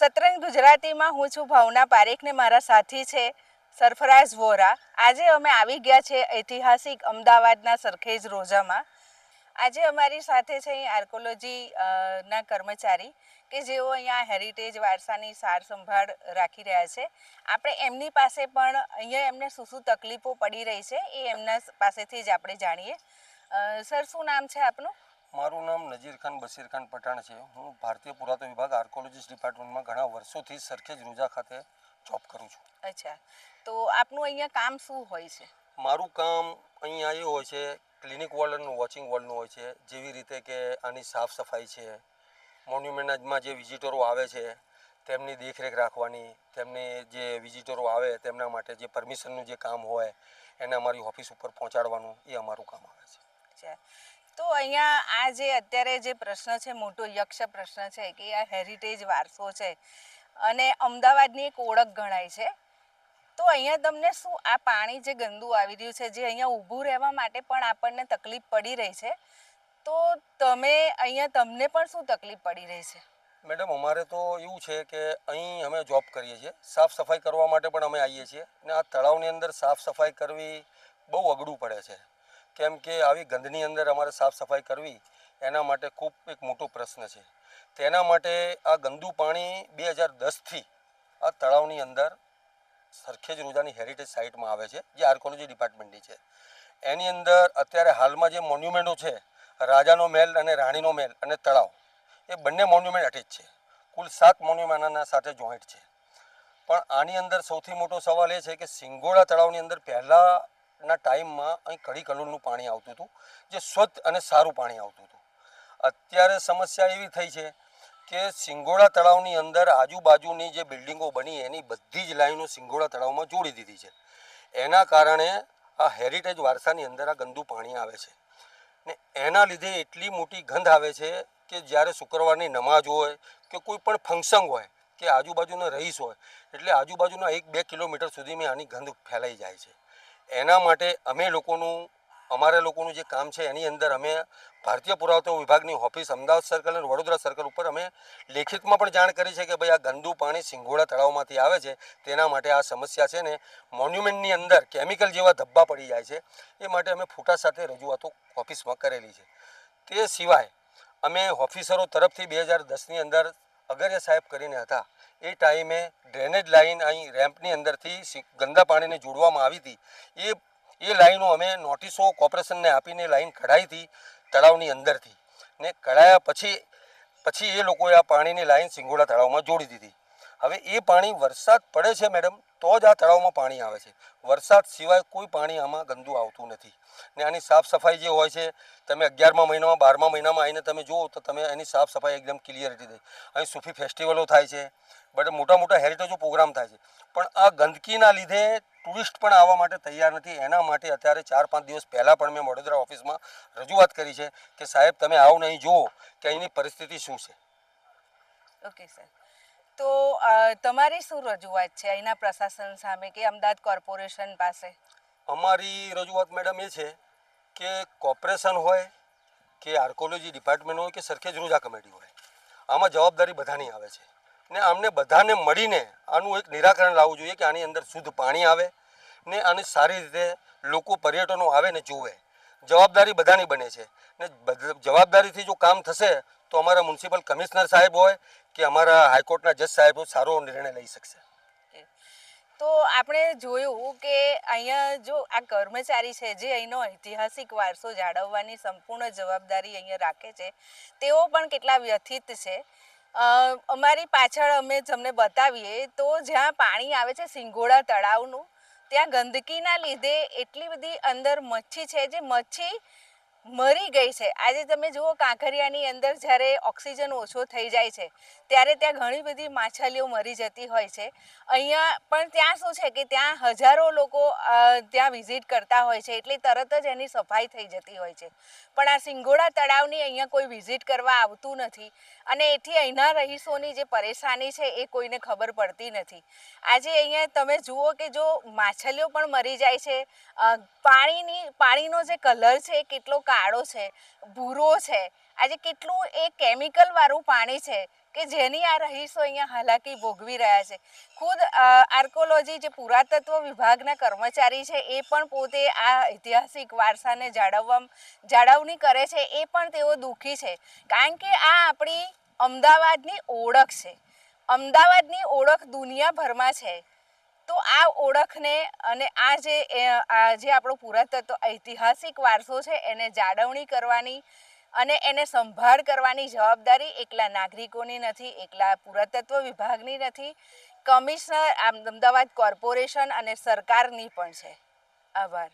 ગુજરાતીમાં હું છું ભાવના પારેખ ને મારા સાથી છે સરફરાઝ વોરા. આજે અમે આવી ગયા છે ઐતિહાસિક અમદાવાદના સરખેજ રોજામાં. આજે અમારી સાથે છે અહીં આર્કોલોજી ના કર્મચારી કે જેઓ અહીંયા હેરિટેજ, વારસાની સાર સંભાળ રાખી રહ્યા છે. આપણે એમની પાસે પણ અહીંયા એમને શું શું તકલીફો પડી રહી છે એ એમના પાસેથી જ આપણે જાણીએ. સર, શું નામ છે આપનું? મારું નામ નજીર ખાન બશીર ખાન પઠાણ છે. હું ભારતીય પુરાતત્વ વિભાગ આર્કોલોજીસ્ટ ડિપાર્ટમેન્ટમાં ઘણા વર્ષોથી સરખેજ રોજા ખાતે જોબ કરું છું. અચ્છા. તો આપનું અહીંયા કામ શું હોય છે? મારું કામ અહીંયા એ હોય છે ક્લિનિક વોર્ડ અને વોચિંગ વોર્ડનું હોય છે જેવી રીતે કે આની સાફ સફાઈ છે મોન્યુમેન્ટમાં જે વિઝિટરો આવે છે તેમની દેખરેખ રાખવાની તેમની જે વિઝિટરો આવે તેમના માટે જે પરમિશનનું જે કામ હોય એને અમારી ઓફિસ ઉપર પહોંચાડવાનું એ અમારું કામ આવે છે. અહીંયા આ જે અત્યારે જે પ્રશ્ન છે, મોટો યક્ષ પ્રશ્ન છે કે આ હેરિટેજ વારસો છે અને અમદાવાદની એક ઓળખ ગણાય છે. તો અહીંયા તમને શું આ પાણી જે ગંદુ આવી રહ્યું છે, જે અહીંયા ઊભું રહેવા માટે પણ આપણને તકલીફ પડી રહી છે? તો તમે અહીંયા તમને પણ શું તકલીફ પડી રહી છે? મેડમ, અમારે તો એવું છે કે અહીં અમે જોબ કરીએ છીએ. સાફ સફાઈ કરવા માટે પણ અમે આવીએ છીએ. અને આ તળાવની અંદર સાફ સફાઈ કરવી બહુ અઘરું પડે છે. કેમ કે આવી ગંદની અંદર અમારે સાફ સફાઈ કરવી એના માટે ખૂબ એક મોટો પ્રશ્ન છે. તેના માટે આ ગંદુ પાણી બે હજાર દસથી આ તળાવની અંદર સરખેજ રોજાની હેરિટેજ સાઇટમાં આવે છે, જે આર્કોલોજી ડિપાર્ટમેન્ટની છે. એની અંદર અત્યારે હાલમાં જે મોન્યુમેન્ટો છે, રાજાનો મહેલ અને રાણીનો મહેલ અને તળાવ, એ બંને મોન્યુમેન્ટ અટેચ છે. કુલ સાત મોન્યુમેન્ટના સાથે જોઈન્ટ છે. પણ આની અંદર સૌથી મોટો સવાલ એ છે કે સિંગોડા તળાવની અંદર પહેલાંના ટાઈમમાં અહીં કડી કલોલનું પાણી આવતું હતું, જે સ્વચ્છ અને સારું પાણી આવતું હતું. અત્યારે સમસ્યા એવી થઈ છે કે સિંગોડા તળાવની અંદર આજુબાજુની જે બિલ્ડિંગો બની, એની બધી જ લાઈનો સિંગોડા તળાવમાં જોડી દીધી છે. એના કારણે આ હેરિટેજ વારસાની અંદર આ ગંદુ પાણી આવે છે. ને એના લીધે એટલી મોટી ગંધ આવે છે કે જ્યારે શુક્રવારની નમાજ હોય કે કોઈ પણ ફંક્શન હોય કે આજુબાજુનો રહીશ હોય, એટલે આજુબાજુના એક બે કિલોમીટર સુધીમાં આની ગંધ ફેલાઈ જાય છે. એના માટે અમે લોકોનું, અમારા લોકોનું જે કામ છે એની અંદર અમે ભારતીય પુરાતત્વ વિભાગની ઓફિસ, અમદાવાદ સર્કલ અને વડોદરા સર્કલ ઉપર અમે લેખિતમાં પણ જાણ કરી છે કે ભાઈ આ ગંદુ પાણી સિંઘોડા તળાવમાંથી આવે છે, તેના માટે આ સમસ્યા છે ને મોન્યુમેન્ટની અંદર કેમિકલ જેવા ધબ્બા પડી જાય છે, એ માટે અમે ફોટા સાથે રજૂઆતો ઓફિસમાં કરેલી છે. તે સિવાય અમે ઓફિસરો તરફથી બે હજાર દસની અંદર અગરિયા સાહેબ કરીને હતા એ ટાઈમે ડ્રેનેજ લાઇન અહીં રેમ્પની અંદરથી ગંદા પાણીને જોડવામાં આવી હતી. એ એ લાઈનો અમે નોટિસો કોર્પોરેશનને આપીને લાઇન કઢાઈ હતી તળાવની અંદરથી. ને કઢાયા પછી પછી એ લોકોએ આ પાણીની લાઈન સિંગોડા તળાવમાં જોડી દીધી. હવે એ પાણી વરસાદ પડે છે મેડમ તો જ આ તળાવમાં પાણી આવે છે. વરસાદ સિવાય કોઈ પાણી આમાં ગંદુ આવતું નથી. ને આની સાફ સફાઈ જે હોય છે, તમે અગિયારમા મહિનામાં, બારમા મહિનામાં આવીને તમે જુઓ તો તમે એની સાફ સફાઈ એકદમ ક્લિયરિટી દે અહીં સૂફી ફેસ્ટિવલો થાય છે, બટ મોટા મોટા હેરિટેજો પ્રોગ્રામ થાય છે. પણ આ ગંદકીના લીધે ટુરિસ્ટ પણ આવવા માટે તૈયાર નથી. એના માટે અત્યારે ચાર પાંચ દિવસ પહેલાં પણ મેં વડોદરા ઓફિસમાં રજૂઆત કરી છે કે સાહેબ તમે આવો ને અહીં જુઓ કે અહીંની પરિસ્થિતિ શું છે. ઓકે સર તો તમારી શું રજૂઆત છે અહીંના પ્રશાસન સામે કે અમદાવાદ કોર્પોરેશન પાસે? અમારી રજૂઆત મેડમ એ છે કે કોર્પોરેશન હોય કે આર્કોલોજી ડિપાર્ટમેન્ટ હોય કે સરખેજ રોજા કમિટી હોય, આમાં જવાબદારી બધાની આવે છે. ને આમને બધાને મળીને આનું એક નિરાકરણ લાવવું જોઈએ કે આની અંદર શુદ્ધ પાણી આવે ને આની સારી રીતે લોકો પર્યટનો આવે ને જુએ. જવાબદારી બધાની બને છે. ને જવાબદારીથી જો કામ થશે તો અમારા મ્યુનિસિપલ કમિશનર સાહેબ હોય કે અમારા હાઈકોર્ટના જજ સાહેબ સારો નિર્ણય લઈ શકશે. તો આપણે જોયું કે અહીંયા જો આ કર્મચારી છે જે અહીંનો ઐતિહાસિક વારસો જાળવવાની સંપૂર્ણ જવાબદારી અહીંયા રાખે છે, તેઓ પણ કેટલા વ્યથિત છે. અમારી પાછળ અમે તમને બતાવીએ તો જ્યાં પાણી આવે છે સિંગોડા તળાવનું, ત્યાં ગંદકીના લીધે એટલી બધી અંદર મચ્છી છે જે મચ્છી મરી ગઈ છે. આજે તમે જુઓ કાંકરિયાની અંદર જ્યારે ઓક્સિજન ઓછો થઈ જાય છે, ત્યારે ત્યાં ઘણી બધી માછલીઓ મરી જતી હોય છે. અહીંયા પણ ત્યાં શું છે કે ત્યાં હજારો લોકો ત્યાં વિઝિટ કરતા હોય છે, એટલે તરત જ એની સફાઈ થઈ જતી હોય છે. પણ આ સિંગોડા તળાવની અહીંયા કોઈ વિઝિટ કરવા આવતું નથી અને એથી અહીંના રહીશોની જે પરેશાની છે એ કોઈને ખબર પડતી નથી. આજે અહીંયા તમે જુઓ કે જો માછલીઓ પણ મરી જાય છે પાણીની, પાણીનો જે કલર છે કેટલો કાળો છે, ભૂરો છે, આજે કેટલું એ કેમિકલ વાળું પાણી છે કે જેની આ રહીશો અહીંયા હાલાકી ભોગવી રહ્યા છે. ખુદ આર્કોલોજી જે પુરાતત્વ વિભાગના કર્મચારી છે, એ પણ પોતે આ ઐતિહાસિક વારસાને જાળવવા, જાળવણી કરે છે, એ પણ તેઓ દુઃખી છે. કારણ કે આ આપણી અમદાવાદની ઓળખ છે. અમદાવાદની ઓળખ દુનિયાભરમાં છે. તો આ ઓળખને અને આ જે આ જે આપણો પુરાતત્વ ઐતિહાસિક વારસો છે, એને જાળવણી કરવાની અને એને સંભાળ કરવાની જવાબદારી એકલા નાગરિકોની નથી, એકલા પુરાતત્વ વિભાગની નથી, કમિશનર અમદાવાદ કોર્પોરેશન અને સરકારની પણ છે. આભાર.